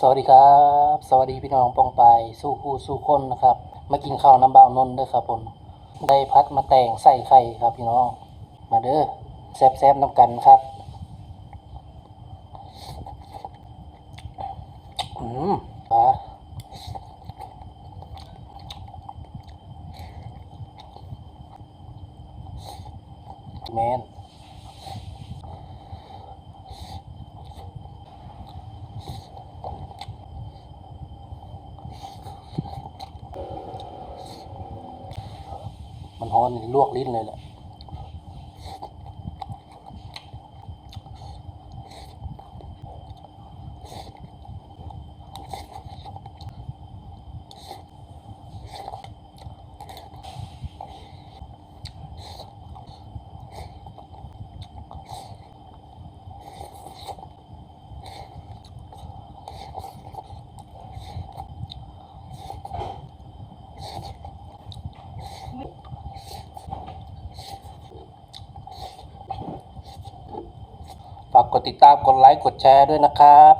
สวัสดีครับ สวัสดีพี่น้องปองไปสู้คู่สู้คนนะครับมากินข้าวน้ำเบานนเด้อครับผมได้พัดมาแต่งใส่ไข่ครับพี่น้อง มาเด้อแซบๆน้ำกันครับอืมปลาแมน มันฮ้อนลวกลิ้นเลยแหละ ฝากกดติดตามกดไลค์กดแชร์ด้วยนะครับ